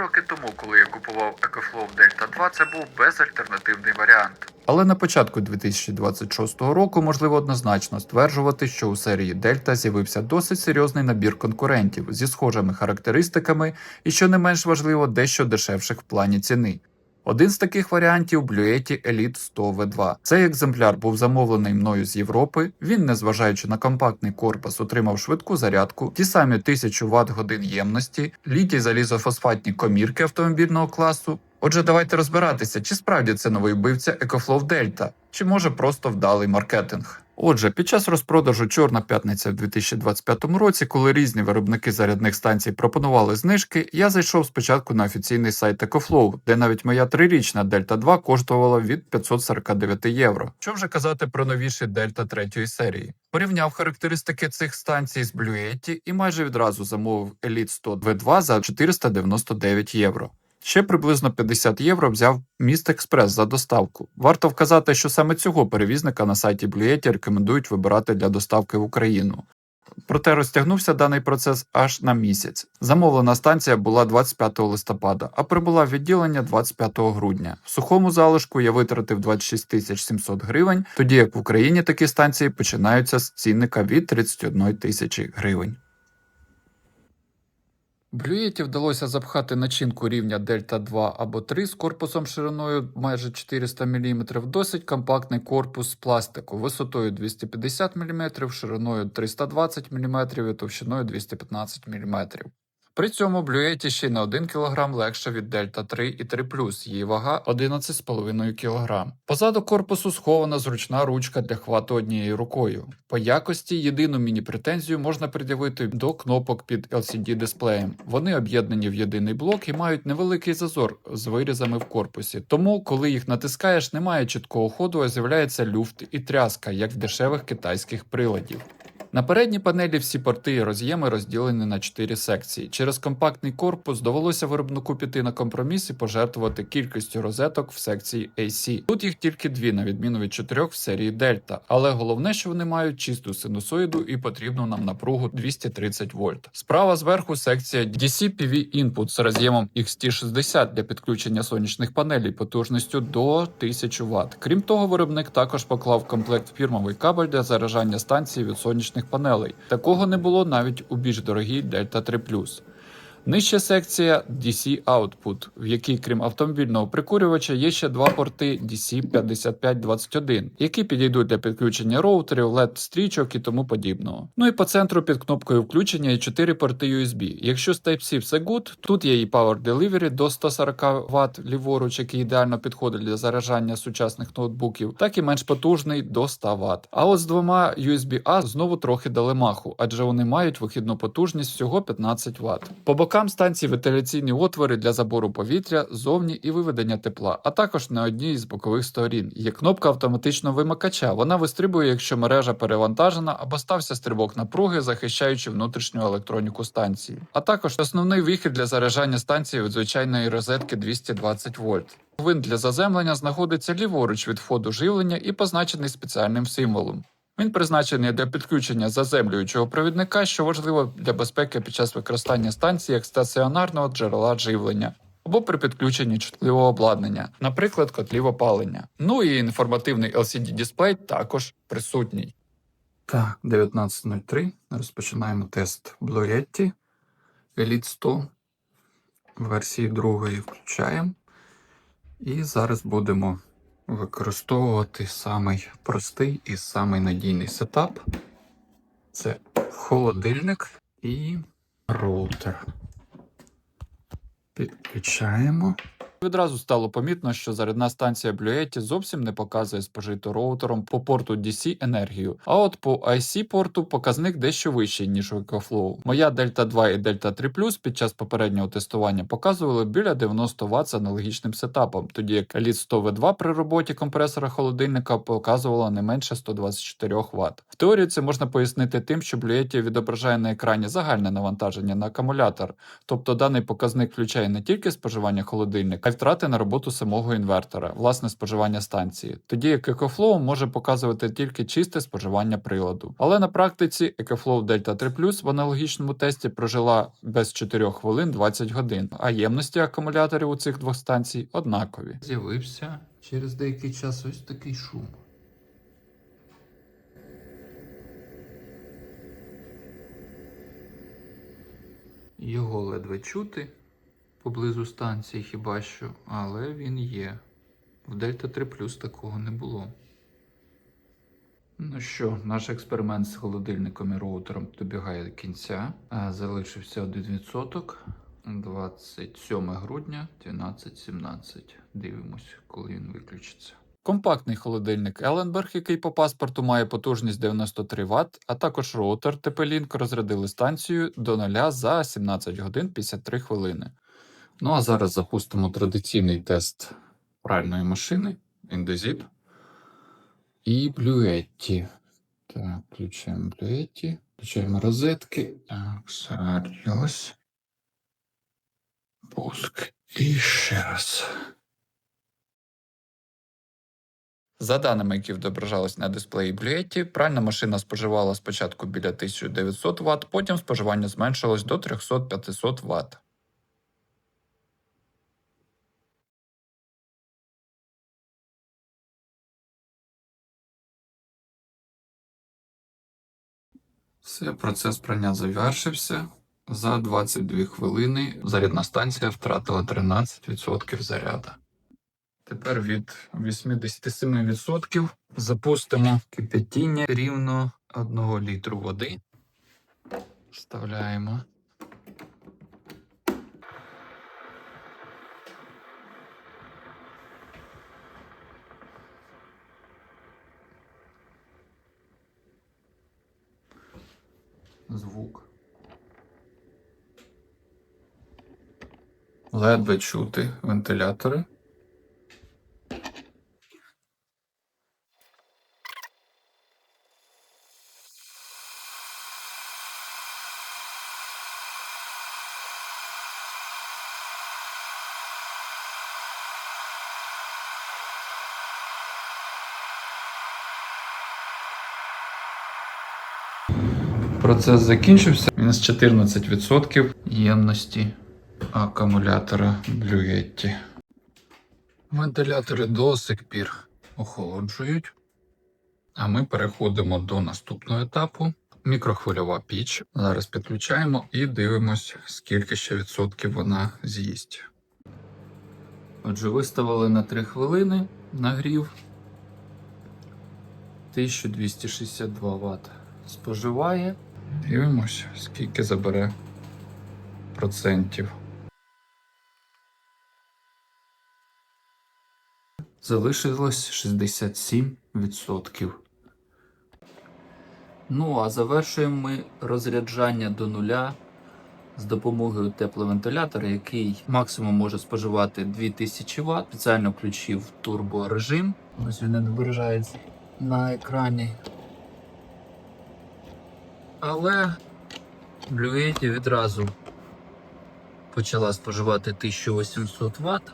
роки тому, коли я купував EcoFlow Delta 2, це був безальтернативний варіант. Але на початку 2026 року можливо однозначно стверджувати, що у серії Delta з'явився досить серйозний набір конкурентів зі схожими характеристиками і, що не менш важливо, дещо дешевших в плані ціни. Один з таких варіантів Блюеті Elite 100 V2. Цей екземпляр був замовлений мною з Європи. Він, незважаючи на компактний корпус, отримав швидку зарядку, ті самі 1000 Вт годин ємності, літі залізофосфатні комірки автомобільного класу. Отже, давайте розбиратися, чи справді це новий вбивця EcoFlow Delta, чи може просто вдалий маркетинг. Отже, під час розпродажу Чорна п'ятниця в 2025 році, коли різні виробники зарядних станцій пропонували знижки, я зайшов спочатку на офіційний сайт EcoFlow, де навіть моя трирічна Delta 2 коштувала від 549 євро. Що вже казати про новіші Delta третьої серії? Порівняв характеристики цих станцій з Bluetti і майже відразу замовив Elite 100 V2 за 499 євро. Ще приблизно 50 євро взяв Міст Експрес за доставку. Варто вказати, що саме цього перевізника на сайті Bluetti рекомендують вибирати для доставки в Україну. Проте розтягнувся даний процес аж на місяць. Замовлена станція була 25 листопада, а прибула в відділення 25 грудня. В сухому залишку я витратив 26 700 гривень, тоді як в Україні такі станції починаються з цінника від 31 тисячі гривень. Блюєті вдалося запхати начинку рівня Дельта 2 або 3 з корпусом шириною майже 400 мм досить компактний корпус з пластику висотою 250 мм, шириною 320 мм і товщиною 215 мм. При цьому Блюєті ще на 1 кг легше від Дельта 3 і 3 її вага 11,5 кг. Позаду корпусу схована зручна ручка для хвату однією рукою. По якості єдину міні-претензію можна пред'явити до кнопок під LCD-дисплеєм. Вони об'єднані в єдиний блок і мають невеликий зазор з вирізами в корпусі. Тому, коли їх натискаєш, немає чіткого ходу, а з'являється люфт і тряска, як в дешевих китайських приладів. На передній панелі всі порти і роз'єми розділені на 4 секції. Через компактний корпус довелося виробнику піти на компроміс і пожертвувати кількістю розеток в секції AC. Тут їх тільки дві, на відміну від чотирьох в серії Delta. Але головне, що вони мають чисту синусоїду і потрібну нам напругу 230 вольт. Справа зверху секція DC PV Input з роз'ємом XT60 для підключення сонячних панелей потужністю до 1000 Вт. Крім того, виробник також поклав комплект фірмовий кабель для заражання станції від сонячних панелей. Такого не було навіть у більш дорогій Delta 3 Нижча секція DC Output, в якій, крім автомобільного прикурювача, є ще два порти DC5521, які підійдуть для підключення роутерів, LED стрічок і тому подібного. Ну і по центру під кнопкою включення є 4 порти USB. Якщо з Type-C все good, тут є і Power Delivery до 140 Вт ліворуч, який ідеально підходить для заражання сучасних ноутбуків, так і менш потужний до 100 Вт. А от з двома USB-A знову трохи дали маху, адже вони мають вихідну потужність всього 15 Вт. По бокам станції вентиляційні отвори для забору повітря зовні і виведення тепла, а також на одній із бокових сторін. Є кнопка автоматичного вимикача. Вона вистрибує, якщо мережа перевантажена або стався стрибок напруги, захищаючи внутрішню електроніку станції. А також основний вихід для заряджання станції від звичайної розетки 220 вольт. Винт для заземлення знаходиться ліворуч від входу живлення і позначений спеціальним символом. Він призначений для підключення заземлюючого провідника, що важливо для безпеки під час використання станції як стаціонарного джерела живлення. Або при підключенні чутливого обладнання, наприклад, котлів опалення. Ну і інформативний LCD-дисплей також присутній. Так, 19.03. Розпочинаємо тест Bluetti Elite 100 версії другої включаємо. І зараз будемо використовувати самий простий і самий надійний сетап. Це холодильник і роутер. Підключаємо. Відразу стало помітно, що зарядна станція Bluetti зовсім не показує спожиту роутером по порту DC енергію. А от по IC порту показник дещо вищий, ніж у EcoFlow. Моя Delta 2 і Delta 3 під час попереднього тестування показували біля 90 Вт з аналогічним сетапом, тоді як Elite 100 V2 при роботі компресора холодильника показувала не менше 124 Вт. В теорії це можна пояснити тим, що Bluetti відображає на екрані загальне навантаження на акумулятор, тобто даний показник включає не тільки споживання холодильника, втрати на роботу самого інвертора, власне споживання станції. Тоді як EcoFlow може показувати тільки чисте споживання приладу. Але на практиці EcoFlow Delta 3 Plus в аналогічному тесті прожила без 4 хвилин 20 годин, а ємності акумуляторів у цих двох станцій однакові. З'явився через деякий час ось такий шум. Його ледве чути поблизу станції хіба що, але він є. В Дельта 3 Plus такого не було. Ну що, наш експеримент з холодильником і роутером добігає до кінця. Залишився 1%. 27 грудня 12.17. Дивимось, коли він виключиться. Компактний холодильник Елленберг, який по паспорту має потужність 93 Вт, а також роутер TP-Link розрядили станцію до нуля за 17 годин 53 хвилини. Ну а зараз запустимо традиційний тест пральної машини Indesit і Bluetti. Так, включаємо Bluetti, включаємо розетки. Так, зараз. Пуск. І ще раз. За даними, які відображались на дисплеї Bluetti, пральна машина споживала спочатку біля 1900 Вт, потім споживання зменшилось до 300-500 Вт. Все, процес прання завершився. За 22 хвилини зарядна станція втратила 13% заряду. Тепер від 87% запустимо кипятіння рівно 1 літру води. Вставляємо. Звук. Ледве чути вентилятори. Процес закінчився. Мінус 14% ємності акумулятора Bluetti. Вентилятори до сих пір охолоджують. А ми переходимо до наступного етапу. Мікрохвильова піч. Зараз підключаємо і дивимось, скільки ще відсотків вона з'їсть. Отже, виставили на 3 хвилини нагрів. 1262 Вт споживає. Дивимось, скільки забере процентів. Залишилось 67%. Ну, а завершуємо ми розряджання до нуля з допомогою тепловентилятора, який максимум може споживати 2000 Вт. Спеціально включив турборежим. Ось він відображається на екрані. Але Bluetti відразу почала споживати 1800 Вт.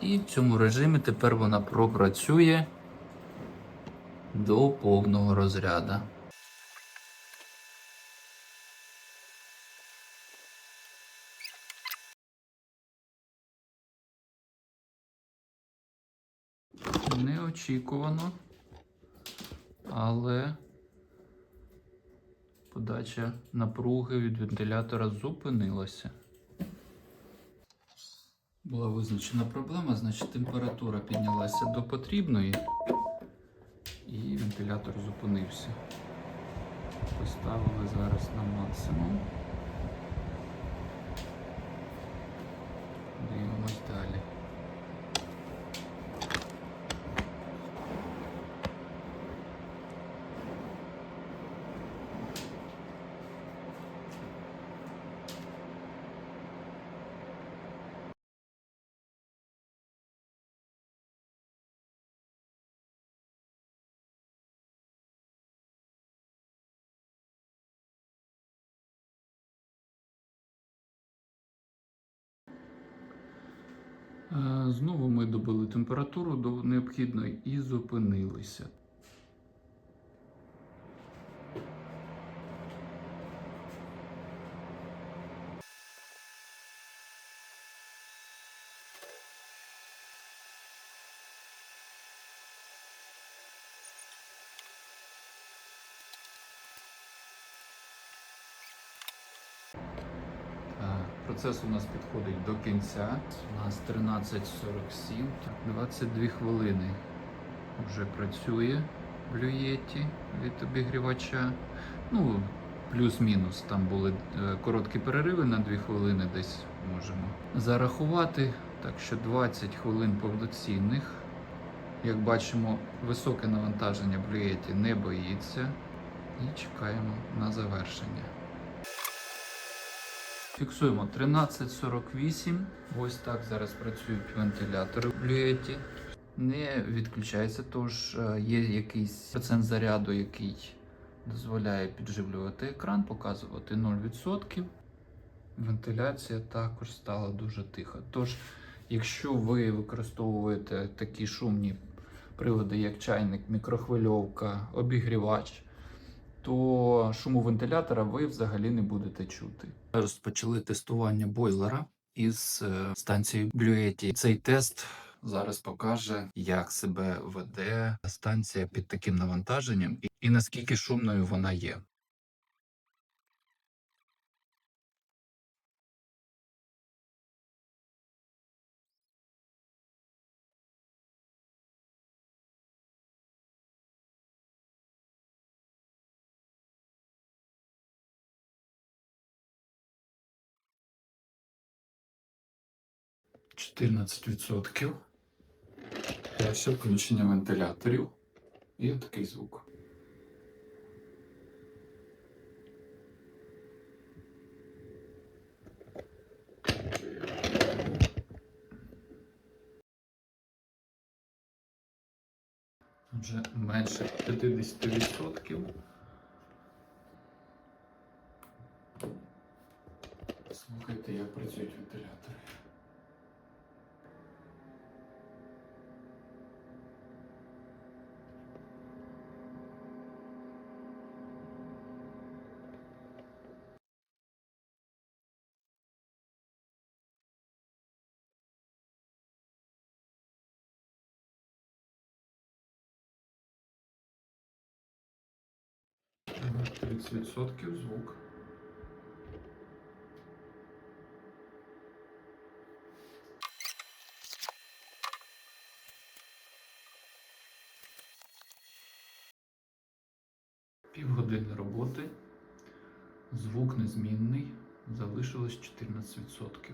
І в цьому режимі тепер вона пропрацює до повного розряду. Неочікувано, але подача напруги від вентилятора зупинилася. Була визначена проблема, значить температура піднялася до потрібної і вентилятор зупинився. Поставили зараз на максимум. Дивимось далі. Знову ми добили температуру до необхідної і зупинилися. Так, Процес у нас підходить до кінця. У нас 13.47, 22 хвилини вже працює блюєті від обігрівача. Ну, плюс-мінус. Там були е, короткі перериви на 2 хвилини, десь можемо зарахувати. Так що 20 хвилин повноцінних. Як бачимо, високе навантаження блюєті не боїться. І чекаємо на завершення. Фіксуємо 13.48. Ось так зараз працюють вентилятори в блюєті. Не відключається, тож е, є якийсь процент заряду, який дозволяє підживлювати екран, показувати 0%. Вентиляція також стала дуже тиха. Тож, якщо ви використовуєте такі шумні прилади, як чайник, мікрохвильовка, обігрівач, то шуму вентилятора ви взагалі не будете чути. Розпочали тестування бойлера із е, станції Блюеті. Цей тест зараз покаже, як себе веде станція під таким навантаженням і, і наскільки шумною вона є. Чотирнадцять відсотків. Перше включення вентиляторів. І такий звук. Вже менше 50%. Слухайте, як працюють вентилятори. 30% звук. Півгодини роботи. Звук незмінний. Залишилось 14%.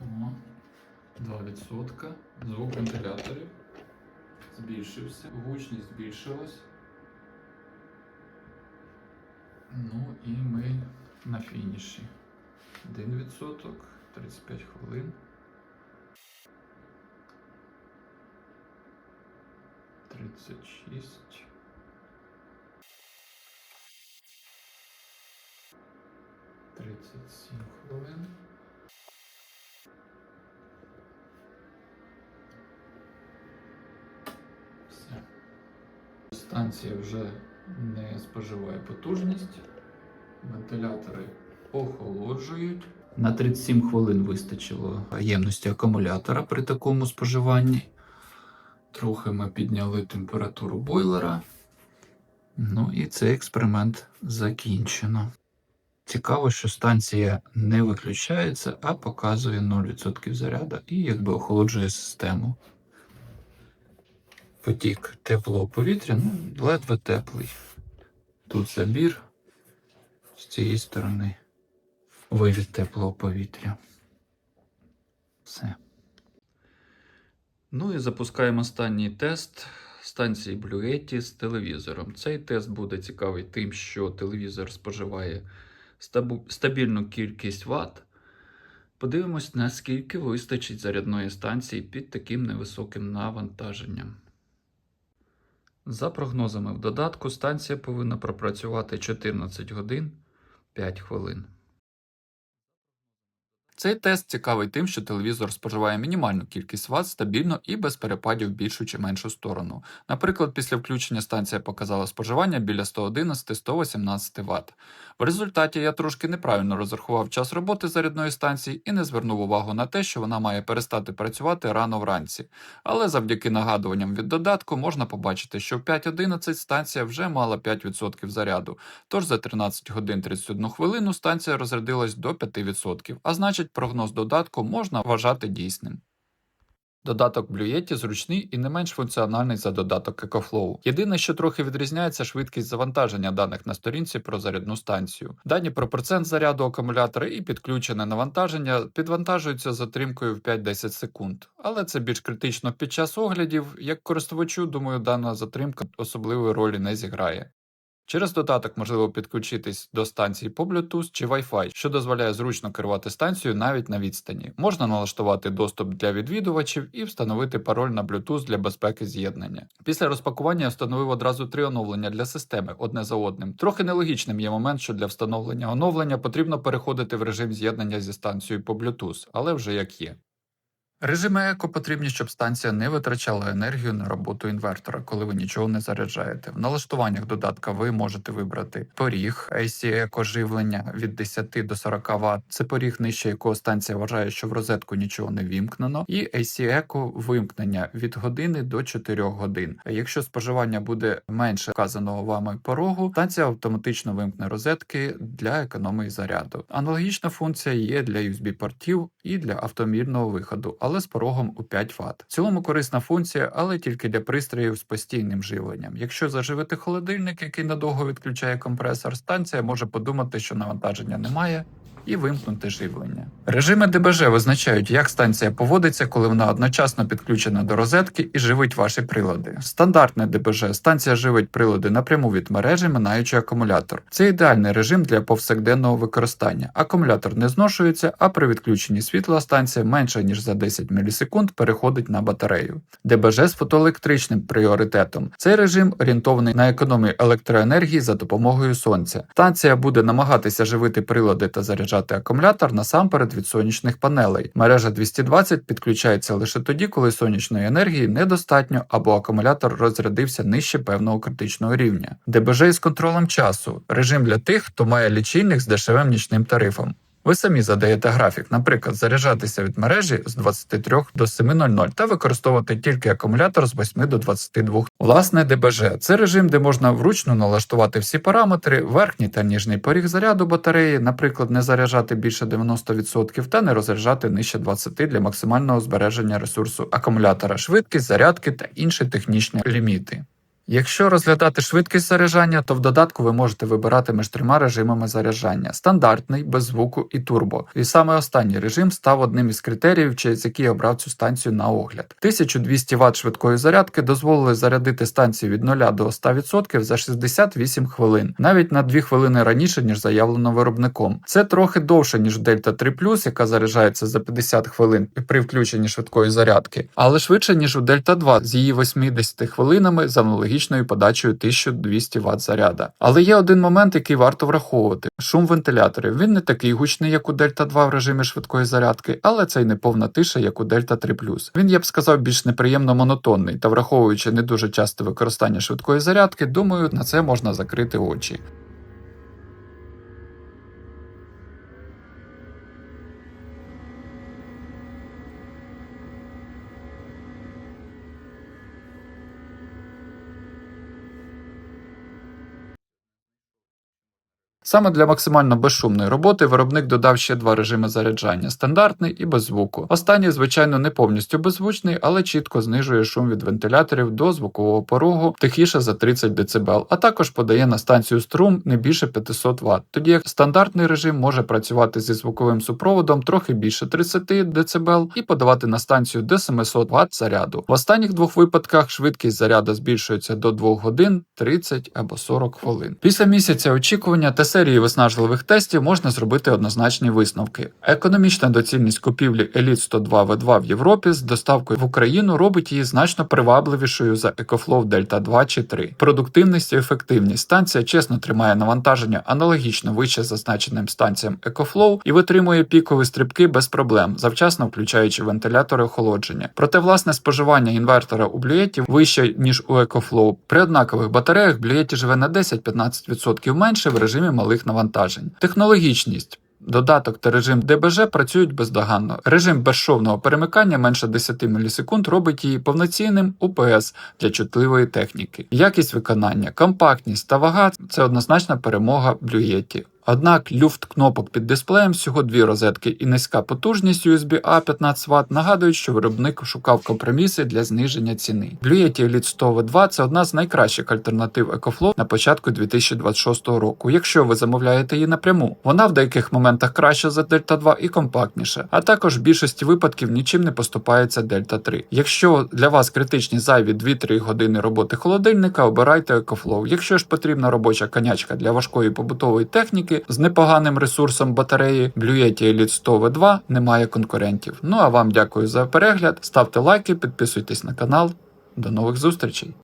О, 2%. Звук вентиляторів збільшився, гучність збільшилась. Ну і ми на фініші. 1%, 35 хвилин. 36. Тридцять сім хвилин. Все. Станція вже не споживає потужність. Вентилятори охолоджують. На 37 хвилин вистачило ємності акумулятора при такому споживанні. Трохи ми підняли температуру бойлера. Ну і цей експеримент закінчено. Цікаво, що станція не виключається, а показує 0% заряду і якби охолоджує систему. Потік теплого повітря, ну, ледве теплий. Тут забір з цієї сторони вивід теплого повітря. Все. Ну і запускаємо останній тест станції Bluetti з телевізором. Цей тест буде цікавий тим, що телевізор споживає стабільну кількість Вт. Подивимось, наскільки вистачить зарядної станції під таким невисоким навантаженням. За прогнозами в додатку, станція повинна пропрацювати 14 годин 5 хвилин. Цей тест цікавий тим, що телевізор споживає мінімальну кількість ват стабільно і без перепадів в більшу чи меншу сторону. Наприклад, після включення станція показала споживання біля 111-118 Вт. В результаті я трошки неправильно розрахував час роботи зарядної станції і не звернув увагу на те, що вона має перестати працювати рано вранці. Але завдяки нагадуванням від додатку можна побачити, що в 5.11 станція вже мала 5% заряду, тож за 13 годин 31 хвилину станція розрядилась до 5%, а значить прогноз додатку можна вважати дійсним. Додаток Blue Yeti зручний і не менш функціональний за додаток EcoFlow. Єдине, що трохи відрізняється швидкість завантаження даних на сторінці про зарядну станцію. Дані про процент заряду акумулятора і підключене навантаження підвантажуються затримкою в 5-10 секунд. Але це більш критично під час оглядів. Як користувачу, думаю, дана затримка особливої ролі не зіграє. Через додаток можливо підключитись до станції по Bluetooth чи Wi-Fi, що дозволяє зручно керувати станцією навіть на відстані. Можна налаштувати доступ для відвідувачів і встановити пароль на Bluetooth для безпеки з'єднання. Після розпакування я встановив одразу три оновлення для системи одне за одним. Трохи нелогічним є момент, що для встановлення оновлення потрібно переходити в режим з'єднання зі станцією по Bluetooth, але вже як є. Режими еко потрібні, щоб станція не витрачала енергію на роботу інвертора, коли ви нічого не заряджаєте. В налаштуваннях додатка ви можете вибрати поріг AC Eco живлення від 10 до 40 Вт. Це поріг, нижче якого станція вважає, що в розетку нічого не вімкнено, і AC Eco вимкнення від години до 4 годин. Якщо споживання буде менше вказаного вами порогу, станція автоматично вимкне розетки для економії заряду. Аналогічна функція є для USB-портів і для автомірного виходу, але з порогом у 5 Вт. В цілому корисна функція, але тільки для пристроїв з постійним живленням. Якщо заживити холодильник, який надовго відключає компресор, станція може подумати, що навантаження немає. І вимкнути живлення. Режими ДБЖ визначають, як станція поводиться, коли вона одночасно підключена до розетки і живить ваші прилади. Стандартне ДБЖ станція живить прилади напряму від мережі, минаючи акумулятор. Це ідеальний режим для повсякденного використання. Акумулятор не зношується, а при відключенні світла станція менше ніж за 10 мілісекунд переходить на батарею. ДБЖ з фотоелектричним пріоритетом. Цей режим орієнтований на економію електроенергії за допомогою сонця. Станція буде намагатися живити прилади та заряджати акумулятор насамперед від сонячних панелей. Мережа 220 підключається лише тоді, коли сонячної енергії недостатньо або акумулятор розрядився нижче певного критичного рівня. ДБЖ із контролем часу режим для тих, хто має лічильник з дешевим нічним тарифом. Ви самі задаєте графік, наприклад, заряджатися від мережі з 23 до 7.00 та використовувати тільки акумулятор з 8 до 22. Власне, ДБЖ це режим, де можна вручну налаштувати всі параметри, верхній та ніжний поріг заряду батареї, наприклад, не заряджати більше 90% та не розряджати нижче 20 для максимального збереження ресурсу акумулятора, швидкість, зарядки та інші технічні ліміти. Якщо розглядати швидкість заряджання, то в додатку ви можете вибирати між трьома режимами заряджання: стандартний, без звуку і турбо. І саме останній режим став одним із критеріїв, через який я обрав цю станцію на огляд. 1200 Вт швидкої зарядки дозволили зарядити станцію від 0 до 100% за 68 хвилин, навіть на 2 хвилини раніше, ніж заявлено виробником. Це трохи довше, ніж Delta 3 яка заряджається за 50 хвилин при включенні швидкої зарядки, але швидше, ніж у Delta 2 з її 80 хвилинами за аналогічною подачею 1200 Вт заряда. Але є один момент, який варто враховувати: шум вентиляторів. Він не такий гучний, як у Delta 2 в режимі швидкої зарядки, але це й не повна тиша, як у Delta 3 Він, я б сказав, більш неприємно монотонний та враховуючи не дуже часте використання швидкої зарядки, думаю, на це можна закрити очі. Саме для максимально безшумної роботи виробник додав ще два режими заряджання стандартний і без звуку. Останній, звичайно, не повністю беззвучний, але чітко знижує шум від вентиляторів до звукового порогу тихіше за 30 дБ, а також подає на станцію струм не більше 500 Вт. Тоді як стандартний режим може працювати зі звуковим супроводом трохи більше 30 дБ і подавати на станцію до 700 Вт заряду. В останніх двох випадках швидкість заряду збільшується до 2 годин 30 або 40 хвилин. Після місяця очікування та серії виснажливих тестів можна зробити однозначні висновки. Економічна доцільність купівлі Elite 102 V2 в Європі з доставкою в Україну робить її значно привабливішою за EcoFlow Delta 2 чи 3. Продуктивність і ефективність станція чесно тримає навантаження аналогічно вище зазначеним станціям EcoFlow і витримує пікові стрибки без проблем, завчасно включаючи вентилятори охолодження. Проте власне споживання інвертора у блюєті вище ніж у EcoFlow. При однакових батареях блюєті живе на 10-15% менше в режимі малих навантажень. Технологічність. Додаток та режим ДБЖ працюють бездоганно. Режим безшовного перемикання менше 10 мілісекунд робить її повноцінним УПС для чутливої техніки. Якість виконання, компактність та вага це однозначна перемога блюєті. Однак люфт кнопок під дисплеєм, всього дві розетки і низька потужність USB-A 15 Вт нагадують, що виробник шукав компроміси для зниження ціни. Blue Elite 100 V2 – це одна з найкращих альтернатив EcoFlow на початку 2026 року, якщо ви замовляєте її напряму. Вона в деяких моментах краща за Delta 2 і компактніша, а також в більшості випадків нічим не поступається Delta 3. Якщо для вас критичні зайві 2-3 години роботи холодильника, обирайте EcoFlow. Якщо ж потрібна робоча конячка для важкої побутової техніки з непоганим ресурсом батареї, Blue Yeti Elite 100 V2 немає конкурентів. Ну а вам дякую за перегляд, ставте лайки, підписуйтесь на канал. До нових зустрічей!